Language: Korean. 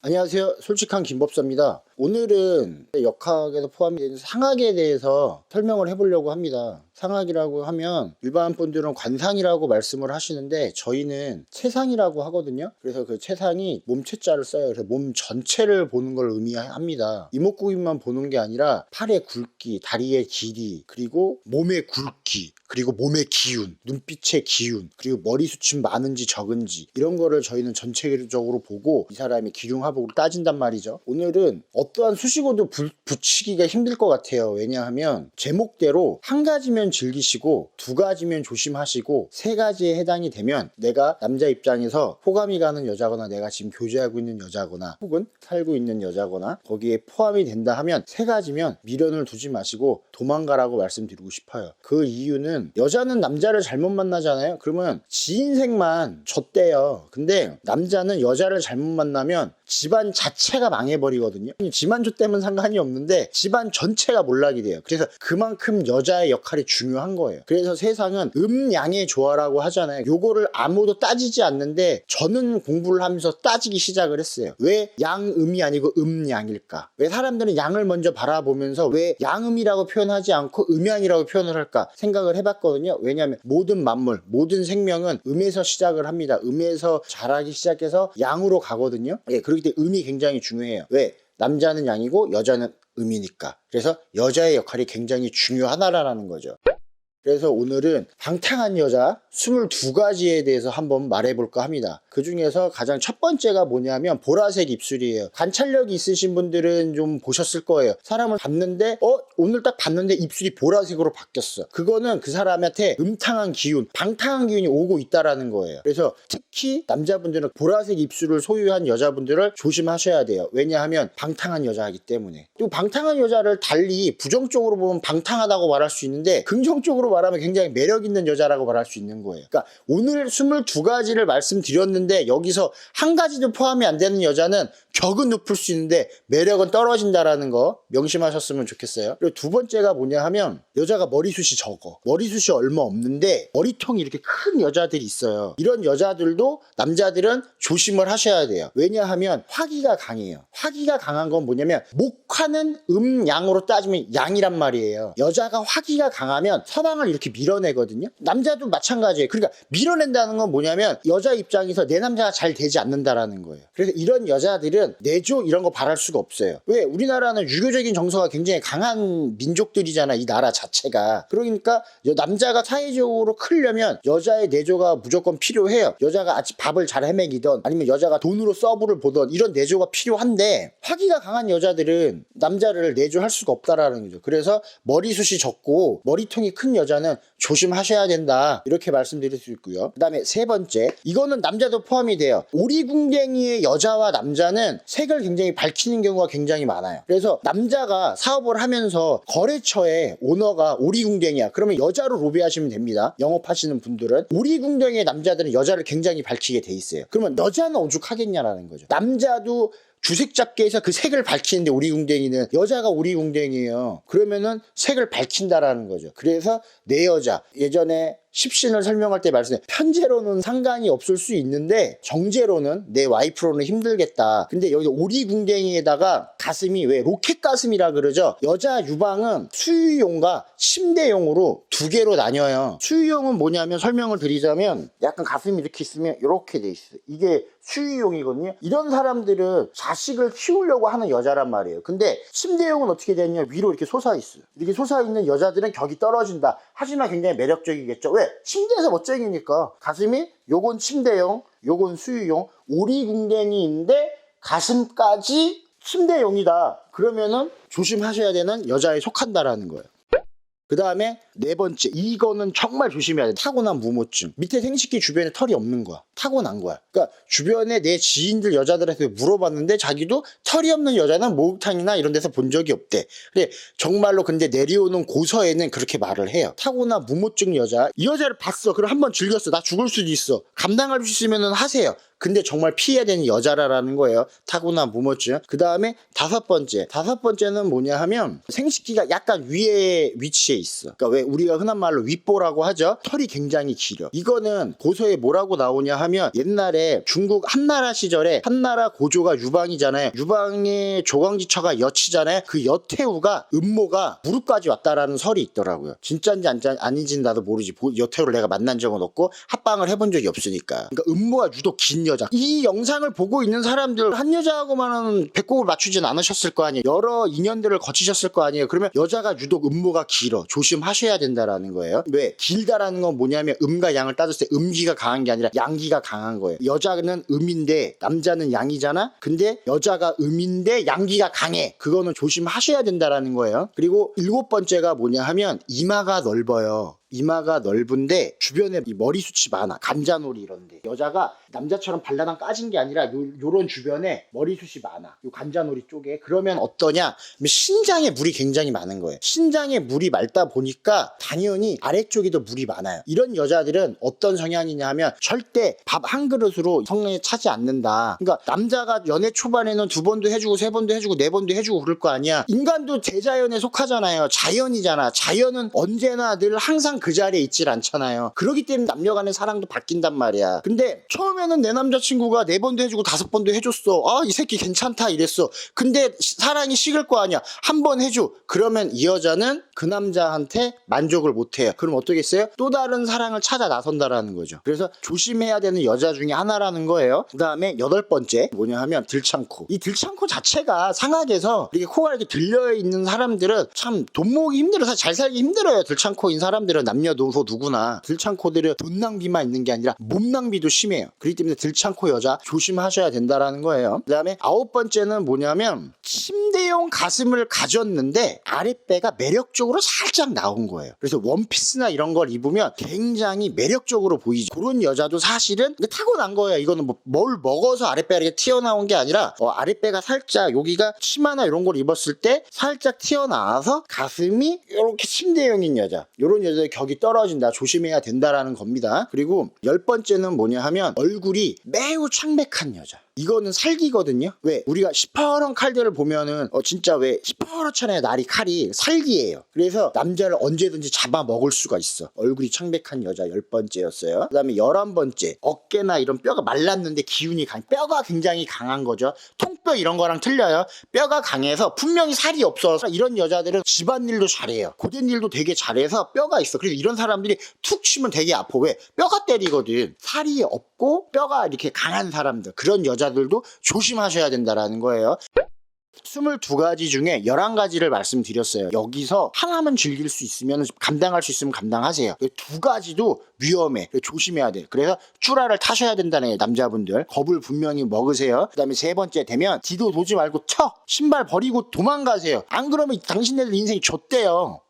안녕하세요. 솔직한 김법사입니다. 오늘은 역학에서 되는 상학에 대해서 설명을 해보려고 합니다. 상학이라고 하면 일반 분들은 관상이라고 말씀을 하시는데 저희는 체상이라고 하거든요. 그래서 그 체상이 몸체자를 써요. 그래서 몸 전체를 보는 걸 의미합니다. 이목구비만 보는 게 아니라 팔의 굵기, 다리의 길이, 그리고 몸의 굵기, 그리고 몸의 기운, 눈빛의 기운, 그리고 머리 숱이 많은지 적은지 이런 거를 저희는 전체적으로 보고 이 사람의 기흉하복을 따진단 말이죠. 오늘은 어떠한 수식어도 부- 붙이기가 힘들 것 같아요. 왜냐하면 제목대로 한 가지면 즐기시고 두 가지면 조심하시고 세 가지에 해당이 되면 내가 남자 입장에서 호감이 가는 여자거나 내가 지금 교제하고 있는 여자거나 혹은 살고 있는 여자거나 거기에 포함이 된다 하면 세 가지면 미련을 두지 마시고 도망가라고 말씀드리고 싶어요. 그 이유는 여자는 남자를 잘못 만나잖아요. 그러면 지 인생만 졌대요. 근데 남자는 여자를 잘못 만나면 집안 자체가 망해버리거든요. 지만 줬다면 상관이 없는데 집안 전체가 몰락이 돼요. 그래서 그만큼 여자의 역할이 중 요한 거예요. 그래서 세상은 음양의 조화라고 하잖아요. 요거를 아무도 따지지 않는데 저는 공부를 하면서 따지기 시작을 했어요. 왜 양음이 아니고 음양일까? 왜 사람들은 양을 먼저 바라보면서 왜 양음이라고 표현하지 않고 음양이라고 표현을 할까 생각을 해봤거든요. 왜냐하면 모든 만물, 모든 생명은 음에서 시작을 합니다. 음에서 자라기 시작해서 양으로 가거든요. 예, 그렇기 때문에 음이 굉장히 중요해요. 왜? 남자는 양이고 여자는 음이니까. 그래서 여자의 역할이 굉장히 중요하다라는 거죠. 그래서 오늘은 방탕한 여자 22가지에 대해서 한번 말해볼까 합니다. 그 중에서 가장 첫 번째가 뭐냐면 보라색 입술이에요. 관찰력이 있으신 분들은 좀 보셨을 거예요. 사람을 봤는데, 어? 오늘 딱 봤는데 입술이 보라색으로 바뀌었어. 그거는 그 사람한테 음탕한 기운, 방탕한 기운이 오고 있다라는 거예요. 그래서 특히 남자분들은 보라색 입술을 소유한 여자분들을 조심하셔야 돼요. 왜냐하면 방탕한 여자이기 때문에. 또 방탕한 여자를 달리 부정적으로 보면 방탕하다고 말할 수 있는데 긍정적으로 말하면 굉장히 매력 있는 여자라고 말할 수 있는 거예요. 그러니까 오늘 22가지를 말씀드렸는데 여기서 한 가지도 포함이 안 되는 여자는 격은 높을 수 있는데 매력은 떨어진다라는 거 명심하셨으면 좋겠어요. 그리고 두 번째가 뭐냐 하면 여자가 머리숱이 적어. 머리숱이 얼마 없는데 머리통이 이렇게 큰 여자들이 있어요. 이런 여자들도 남자들은 조심을 하셔야 돼요. 왜냐하면 화기가 강해요. 화기가 강한 건 뭐냐면 목화는 음양으로 따지면 양이란 말이에요. 여자가 화기가 강하면 서방 을 이렇게 밀어내거든요. 남자도 마찬가지예요. 그러니까 밀어낸다는 건 뭐냐면 여자 입장에서 내 남자가 잘 되지 않는다라는 거예요. 그래서 이런 여자들은 내조 이런 거 바랄 수가 없어요. 왜? 우리나라는 유교적인 정서가 굉장히 강한 민족들이잖아. 이 나라 자체가. 그러니까 여- 남자가 사회적으로 크려면 여자의 내조가 무조건 필요해요. 여자가 아직 밥을 잘 헤매기던 아니면 여자가 돈으로 서브를 보던 이런 내조가 필요한데 화기가 강한 여자들은 남자를 내조할 수가 없다라는 거죠. 그래서 머리숱이 적고 머리통이 큰 여자 는 조심하셔야 된다. 이렇게 말씀드릴 수 있고요. 그 다음에 세 번째. 이거는 남자도 포함이 돼요. 오리궁뎅이의 여자와 남자는 색을 굉장히 밝히는 경우가 굉장히 많아요. 그래서 남자가 사업을 하면서 거래처에 오너가 오리궁뎅이야. 그러면 여자로 로비하시면 됩니다. 영업하시는 분들은. 오리궁뎅이의 남자들은 여자를 굉장히 밝히게 돼 있어요. 그러면 여자는 오죽하겠냐라는 거죠. 남자도 주색 잡기에서 그 색을 밝히는데 오리궁뎅이는 여자가 오리궁뎅이에요. 그러면은 색을 밝힌다라는 거죠. 그래서 내 여자 예전에 십신을 설명할 때 말씀해 편제로는 상관이 없을 수 있는데 정제로는 내 와이프로는 힘들겠다. 근데 여기 오리궁뎅이에다가 가슴이 왜 로켓 가슴이라 그러죠. 여자 유방은 수유용과 침대용으로 두 개로 나뉘어요. 수유용은 뭐냐면 설명을 드리자면 약간 가슴이 이렇게 있으면 이렇게 돼 있어요. 이게 수유용이거든요. 이런 사람들은 자식을 키우려고 하는 여자란 말이에요. 근데 침대용은 어떻게 되냐 위로 이렇게 솟아 있어요. 이렇게 솟아 있는 여자들은 격이 떨어진다. 하지만 굉장히 매력적이겠죠. 왜? 침대에서 멋쟁이니까 가슴이 요건 침대용, 요건 수유용, 오리궁뎅이인데 가슴까지 침대용이다. 그러면은 조심하셔야 되는 여자에 속한다라는 거예요. 그 다음에 네 번째 이거는 정말 조심해야 돼. 타고난 무모증. 밑에 생식기 주변에 털이 없는 거야. 타고난 거야. 그러니까 주변에 내 지인들 여자들한테 물어봤는데 자기도 털이 없는 여자는 목욕탕이나 이런 데서 본 적이 없대. 근데 정말로 근데 내려오는 고서에는 그렇게 말을 해요. 타고난 무모증 여자. 이 여자를 봤어. 그럼 한번 즐겼어. 나 죽을 수도 있어. 감당할 수 있으면 하세요 근데 정말 피해야 되는 여자라라는 거예요. 타고난 무모증. 그 다음에 다섯 번째. 다섯 번째는 뭐냐 하면 생식기가 약간 위에 위치해 있어. 그러니까 왜 우리가 흔한 말로 윗보라고 하죠. 털이 굉장히 길어. 이거는 고서에 뭐라고 나오냐 하면 옛날에 중국 한나라 시절에 한나라 고조가 유방이잖아요. 유방의 조광지처가 여치잖아요. 그 여태우가 음모가 무릎까지 왔다라는 설이 있더라고요. 진짜인지 안- 아닌지는 나도 모르지. 보- 여태우를 내가 만난 적은 없고 합방을 해본 적이 없으니까. 그러니까 음모가 유독 긴 여자. 이 영상을 보고 있는 사람들 한 여자하고만은 배꼽을 맞추진 않으셨을 거 아니에요. 여러 인연들을 거치셨을 거 아니에요. 그러면 여자가 유독 음모가 길어. 조심하셔야 된다라는 거예요. 왜? 길다라는 건 뭐냐면 음과 양을 따졌을 때 음기가 강한 게 아니라 양기가 강한 거예요. 여자는 음인데 남자는 양이잖아. 근데 여자가 음인데 양기가 강해. 그거는 조심하셔야 된다라는 거예요. 그리고 일곱 번째가 뭐냐 하면 이마가 넓어요. 이마가 넓은데 주변에 이 머리숱이 많아. 간자놀이 이런데. 여자가 남자처럼 발라당 까진 게 아니라 요, 요런 주변에 머리숱이 많아. 요 간자놀이 쪽에. 그러면 어떠냐? 그러면 신장에 물이 굉장히 많은 거예요. 신장에 물이 맑다 보니까 당연히 아래쪽이 더 물이 많아요. 이런 여자들은 어떤 성향이냐 하면 절대 밥 한 그릇으로 성에 차지 않는다. 그러니까 남자가 연애 초반에는 두 번도 해주고 세 번도 해주고 네 번도 해주고 그럴 거 아니야. 인간도 제자연에 속하잖아요. 자연이잖아. 자연은 언제나 늘 항상 그 자리에 있질 않잖아요. 그러기 때문에 남녀 간의 사랑도 바뀐단 말이야. 근데 처음에는 내 남자친구가 네 번도 해주고 다섯 번도 해줬어. 아, 이 새끼 괜찮다 이랬어. 근데 시- 사랑이 식을 거 아니야. 한 번 해줘. 그러면 이 여자는 그 남자한테 만족을 못 해요. 그럼 어떻겠어요? 또 다른 사랑을 찾아 나선다라는 거죠. 그래서 조심해야 되는 여자 중에 하나라는 거예요. 그 다음에 여덟 번째 뭐냐 하면 들창코. 이 들창코 자체가 상하게서 이렇게 코가 이렇게 들려 있는 사람들은 참 돈 모으기 힘들어. 사실 잘 살기 힘들어요. 들창코인 사람들은 남녀노소 누구나 들창코들은 돈 낭비만 있는 게 아니라 몸 낭비도 심해요. 그렇기 때문에 들창코 여자 조심하셔야 된다라는 거예요. 그 다음에 아홉 번째는 뭐냐면 침대용 가슴을 가졌는데 아랫배가 매력적으로 살짝 나온 거예요. 그래서 원피스나 이런 걸 입으면 굉장히 매력적으로 보이죠. 그런 여자도 사실은 타고난 거예요. 이거는 뭐 뭘 먹어서 아랫배가 튀어나온 게 아니라 어, 아랫배가 살짝 여기가 치마나 이런 걸 입었을 때 살짝 튀어나와서 가슴이 이렇게 침대용인 여자. 이런 여자의 격이 떨어진다. 조심해야 된다라는 겁니다. 그리고 열 번째는 뭐냐 하면 얼굴이 매우 창백한 여자. 이거는 살기거든요. 왜? 우리가 시퍼런 칼들을 보면은 어 진짜 왜 시퍼렇잖아요. 날이 칼이 살기예요. 그래서 남자를 언제든지 잡아 먹을 수가 있어. 얼굴이 창백한 여자 열 번째였어요. 그 다음에 열한 번째 어깨나 이런 뼈가 말랐는데 기운이 강. 뼈가 굉장히 강한 거죠. 통뼈 이런 거랑 틀려요. 뼈가 강해서 분명히 살이 없어서 이런 여자들은 집안일도 잘해요. 고된 일도 되게 잘해서 뼈가 있어. 그래서 이런 사람들이 툭 치면 되게 아파. 왜? 뼈가 때리거든. 살이 없고 뼈가 이렇게 강한 사람들. 그런 여자 들도 조심하셔야 된다라는 거예요. 22가지 중에 11가지를 말씀드렸어요. 여기서 하나만 즐길 수 있으면 감당할 수 있으면 감당하세요. 두 가지도 위험해. 조심해야 돼. 그래서 쭈라를 타셔야 거예요, 남자분들. 겁을 분명히 먹으세요. 그 다음에 세 번째 되면 뒤도 도지 말고 쳐! 신발 버리고 도망가세요. 안 그러면 당신네들 인생이 좆대요.